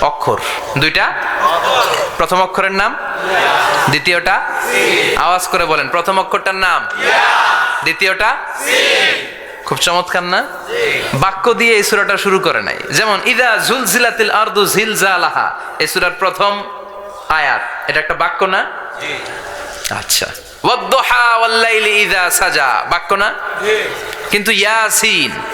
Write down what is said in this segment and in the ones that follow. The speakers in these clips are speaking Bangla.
অক্ষর। দুইটা? প্রথম অক্ষরের নাম? দ্বিতীয়টা? আওয়াজ করে বলেন, প্রথম অক্ষরটার নাম? দ্বিতীয়টা? খুব চমৎকার না? বাক্য দিয়ে এই সূরাটা শুরু করে নাই। যেমন, ইদা জুলজিলাতিল আরদু জিলজালাহা। এই সূরার প্রথম আয়াত। এটা একটা বাক্য না? আচ্ছা। ইদা সাজা। বাক্য না? কিন্তু ইয়াসিন।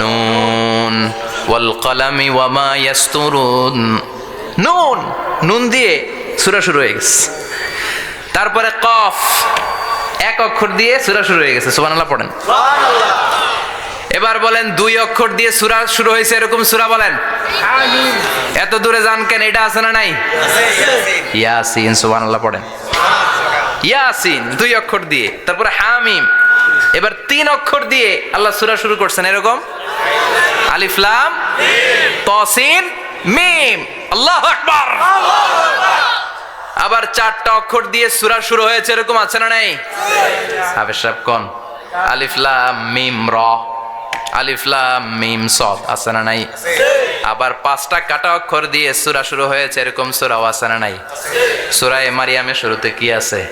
নুন ওয়াল কলামি ওয়ামা ইয়াস্তুরুন। নুন নুন দিয়ে সুরা শুরু হয়ে গেছে। তারপরে কফ এক অক্ষর দিয়ে সুরা শুরু হয়ে গেছে সুবহানাল্লাহ পড়েন। এবার বলেন দুই অক্ষর দিয়ে সুরা শুরু হয়েছে এরকম সুরা বলেন। এত দূরে যান কেন এটা আছে না নাই? ইয়াসিন সুবহানাল্লাহ পড়েন। ইয়াসিন দুই অক্ষর দিয়ে তারপরে হামিম। এবার তিন অক্ষর দিয়ে আল্লাহ সূরা শুরু করছেন, এরকম? আলিফ, লাম, তসিন, মিম। আল্লাহ আকবার। আবার চারটা অক্ষর দিয়ে সুরা শুরু হয়েছে, এরকম আছে না নাই? হাফেজ সাহেব, কোন? আলিফ, লাম, মিম, র। আলিফ, লাম, মিম সদ আছে না নাই? আবার পাঁচটা কাটা অক্ষর দিয়ে সূরা শুরু হয়েছে, এরকম সূরাও আছে না নাই? সূরায়ে মারিয়ামের শুরুতে কি আছে?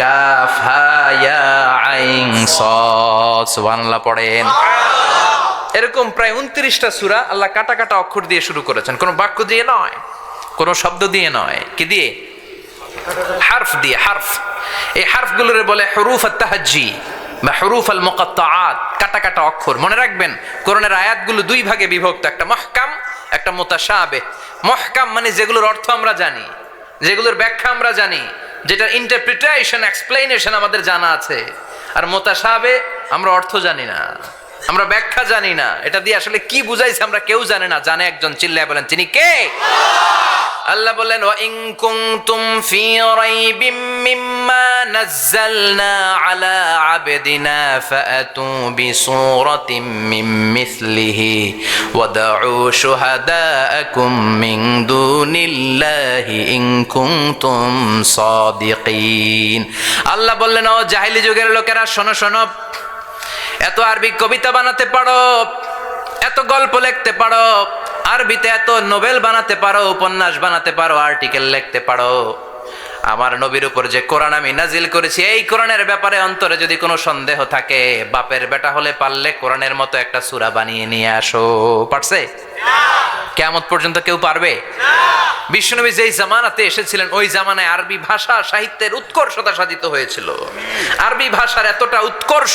কাফ, হা, ইয়া, আইন পড়েন। এরকম প্রায় উনত্রিশটা সূরা আল্লাহ কাটা কাটা অক্ষর দিয়ে শুরু করেছেন। কোনো বাক্য দিয়ে নয়, কোনো শব্দ দিয়ে নয়। কি দিয়ে? হারফ দিয়ে, হারফ। এই হারফগুলোরে বলে হরুফ আত্তাহাজ্জি বা হরুফ আল মুকাত্তাআত, কাটা কাটা অক্ষর। মনে রাখবেন, কোরআনের আয়াতগুলো দুই ভাগে বিভক্ত, একটা মহকাম একটা মুতাশাবে মহকাম মানে যেগুলোর অর্থ আমরা জানি, যেগুলোর ব্যাখ্যা আমরা জানি, যেটার ইন্টারপ্রিটেশন এক্সপ্লেনেশন আমাদের জানা আছে। আর মোতাসাবে আমরা অর্থ জানি না। আমরা ব্যাখ্যা জানি না। এটা দিয়ে আসলে কি বুঝাইছে আমরা কেউ জানে না। জানে একজন, চিল্লায় বলেন, তিনি কে? আল্লাহ বললেন ওয়া ইন কুনতুম ফি রাইবিম মিম্মা নাযালনা আলা আবদিনা ফাআতু বিসূরাতিন মিন মিসলিহি ওয়াদউ শুহাদাআকুম মিন দুনিল্লাহি ইন কুনতুম সাদিকিন। আল্লাহ বললেন, ও জাহিলি যুগের লোকেরা, শোনো শোনো এত আরবি কবিতা বানাতে পারো, এত গল্প লিখতে পারো, আরবিতে এত নোবেল বানাতে পারো, উপন্যাস বানাতে পারো, আর্টিকেল লিখতে পারো। আমার নবীর উপর যে কোরআন আমি নাজিল করেছি, এই কোরআনের ব্যাপারে অন্তরে যদি কোনো সন্দেহ থাকে, বাপের বেটা হলে পারলে কোরআনের মতো একটা সূরা বানিয়ে নিয়ে আসো। পারছে? কেমত পর্যন্ত কেউ পারবে? বিশ্বনবী যেই জামানাতে এসেছিলেন, ওই জামানায় আরবি ভাষা সাহিত্যের উৎকর্ষতা সাধিত হয়েছিল। আরবি ভাষার এতটা উৎকর্ষ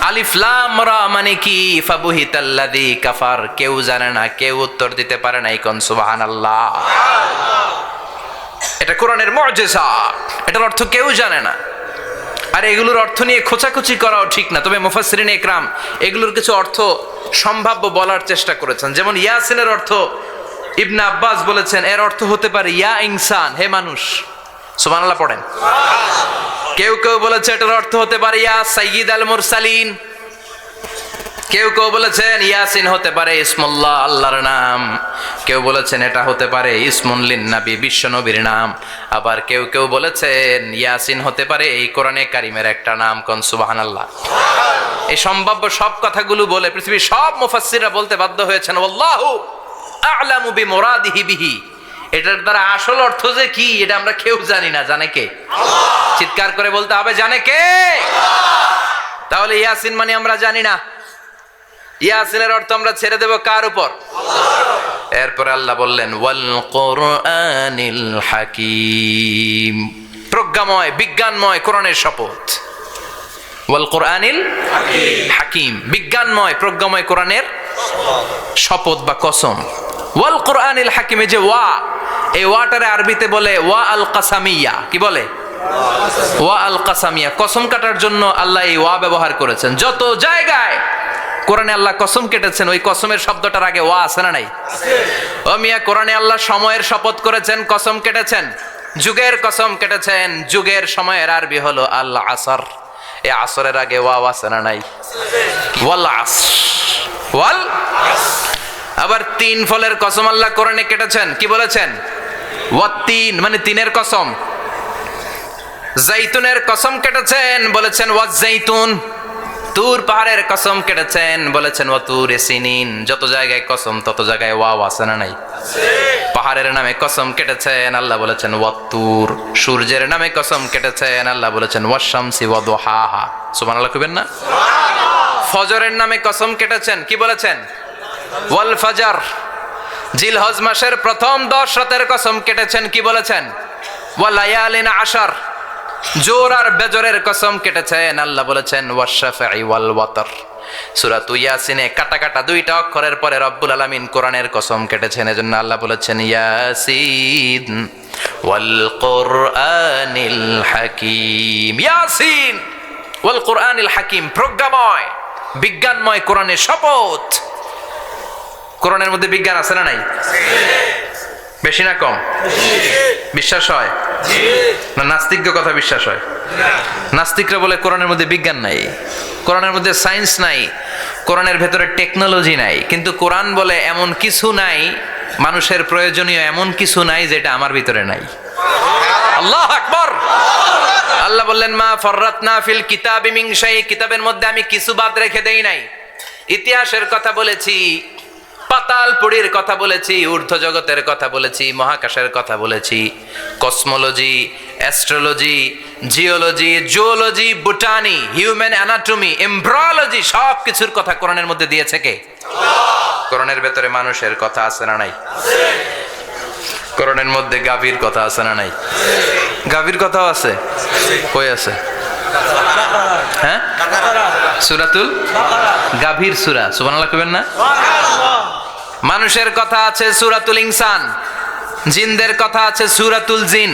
আলিফ লাম রা মানে কি? ফাবুহিতাল্লাযী কাফার। কেউ জানে না, কেউ উত্তর দিতে পারে না কোন, সুবহানাল্লাহ। এটা কোরআনের মুজিজা। এটার অর্থ কেউ জানে না। আর এগুলোর অর্থ নিয়ে খোঁচাখুচি করাও ঠিক না। তবে মুফাসসিরিন একরাম এগুলোর কিছু অর্থ সম্ভাব্য বলার চেষ্টা করেছেন। যেমন ইয়াসিনের অর্থ, ইবনে আব্বাস বলেছেন, এর অর্থ হতে পারে, ইয়া ইনসান, হে মানুষ। সুবহানাল্লাহ, পড়েন। কেউ কেউ বলেছে এটার অর্থ হতে পারে ইয়া সাইয়্যিদ আল মুরসালিন। কেউ কেউ বলেছেন ইয়াসিন হতে পারে ইসমুল্লাহ, আল্লাহর নাম। কেউ বলেছেন এটা হতে পারে ইসমুল্লিন নাবি বিশ্ব নবীর নাম। আবার কেউ কেউ বলেছেন ইয়াসিন হতে পারে এই কোরআনে কারিমের একটা নাম কোন? সুবাহান আল্লাহ এই সম্ভাব্য সব কথাগুলো বলে পৃথিবীর সব মুফাসসিররা বলতে বাধ্য হয়েছেন, আল্লাহু আ'লামু বিমুরাদিহি বিহি। এটার দ্বারা আসল অর্থ যে কি, এটা আমরা কেউ জানি না। জানে কে? চিৎকার করে বলতে হবে, জানে কে? তাহলে ইয়াসিন মানে আমরা জানি না। ইয়াসিনের অর্থ আমরা ছেড়ে দেব কার উপর? এরপরে আল্লাহ বললেন, ওয়াল কোরআনিল হাকিম। প্রজ্ঞাময়, বিজ্ঞানময় কোরআনের শপথ। ওয়াল কোরআনিল হাকিম, বিজ্ঞানময়, প্রজ্ঞাময় কোরআনের শপথ বা কসম। ওয়াল কোরআনিল হাকিমে যে ওয়া, এই ওয়াটারে আরবিতে বলে ওয়া আল কাসামিয়া কি বলে? ওয়া আল কাসামিয়া, কসম কাটার জন্য আল্লাহ এই ওয়া ব্যবহার করেছেন। যত জায়গায় কোরআনে আল্লাহ কসম কেটেছেন, ওই কসমের শব্দটার আগে ওয়া আছে না নাই? ও মিয়া, কোরআনে আল্লাহ সময়ের শপথ করেছেন, কসম কেটেছেন? যুগের কসম কেটেছেন, যুগের সময়ের আরবি হলো আল্লাহ আসর। এই আসরের আগে ওয়া আছে না নাই? ওয়াল আস। ওয়াল আবার তিন ফলের কসম আল্লাহ কোরআনে কেটেছেন, কি বলেছেন? ওয়াত্তিন মানে তিনের কসম। জাইতুনের কসম কেটেছেন, বলেছেন ওয়া জাইতুন তুর পাহাড়ের কসম কেটেছেন, বলেছেন ও তুর সিনিন যত জায়গায় কসম, তত জায়গায় ওয়াও আছে না নাই? পাহাড়ের নামে কসম কেটেছেন, আল্লাহ বলেছেন ওয়াত্তুর সূর্যের নামে কসম কেটেছেন, আল্লাহ বলেছেন ওয়াশামসি ওয়াদুহাহা সুবহানাল্লাহ কইবেন না? ফজরের নামে কসম কেটেছেন, কি বলেছেন? ওয়াল ফাজার। জিলহজ মাসের প্রথম দশ রাতের কসম কেটেছেন, কি বলেছেন? ওয়ালায়ালিন আশার। জোর আর বেজরের কসম কেটেছেন আল্লাহ বলেছেন ওয়াশাফাই ওয়াল ওয়াতর সূরা ইয়াসিনে কাটা কাটা দুইটা অক্ষরের পরে রব্বুল আলামিন কোরআনের কসম কেটেছেন। এজন্য আল্লাহ বলেছেন, ইয়াসিন ওয়াল কোরআনিল হাকিম। ইয়াসিন ওয়াল কোরআনিল হাকিম, প্রজ্ঞাময়, বিজ্ঞানময় কোরআনের শপথ। কোরআনের মধ্যে বিজ্ঞান আছে না নাই? বেশি না কম? বিশ্বাস হয়? না নাস্তিক্য কথা বিশ্বাস হয়। নাস্তিকরা বলে কোরআনের মধ্যে বিজ্ঞান নাই কোরআনের মধ্যে সায়েন্স নাই কোরআনের ভেতরে টেকনোলজি নাই কিন্তু কোরআন বলে এমন কিছু নাই মানুষের প্রয়োজনীয় এমন কিছু নাই যেটা আমার ভিতরে নাই। আল্লাহ আকবর! আল্লাহ বললেন মা ফররাত না ফিল কিতাব মিংসাই কিতাবের মধ্যে আমি কিছু বাদ রেখে দেই নাই। ইতিহাসের কথা বলেছি পাতাল পুরীর কথা বলেছি ঊর্ধ্ব জগতের কথা বলেছি মহাকাশের কথা বলেছি cosmology astrology geology zoology botany human anatomy embryology সব কিছুর কথা কোরআনের মধ্যে দিয়েছে কে? কোরআনের ভেতরে মানুষের কথা আছে না নাই? কোরআনের মধ্যে গাভীর কথা আছে না নাই? গাভীর কথাও আছে? কই আছে? হ্যাঁ? সুরাতুল গাভীর সুরা সুবহানাল্লাহ কইবেন না? মানুষের কথা আছে সুরাতুল ইনসান, জিনদের কথা আছে সুরাতুল জিন,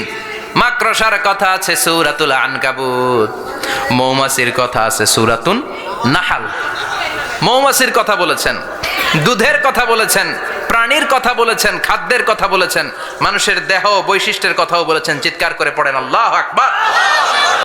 মাকড়সার কথা আছে সুরাতুল আনকাবুত, মৌমাছির কথা আছে সুরাতুন নাহাল। মৌমাছির কথা বলেছেন, দুধের কথা বলেছেন, প্রাণীর কথা বলেছেন, খাদ্যের কথা বলেছেন, মানুষের দেহ বৈশিষ্ট্যের কথাও বলেছেন, চিৎকার করে পড়েন, আল্লাহ আকবার।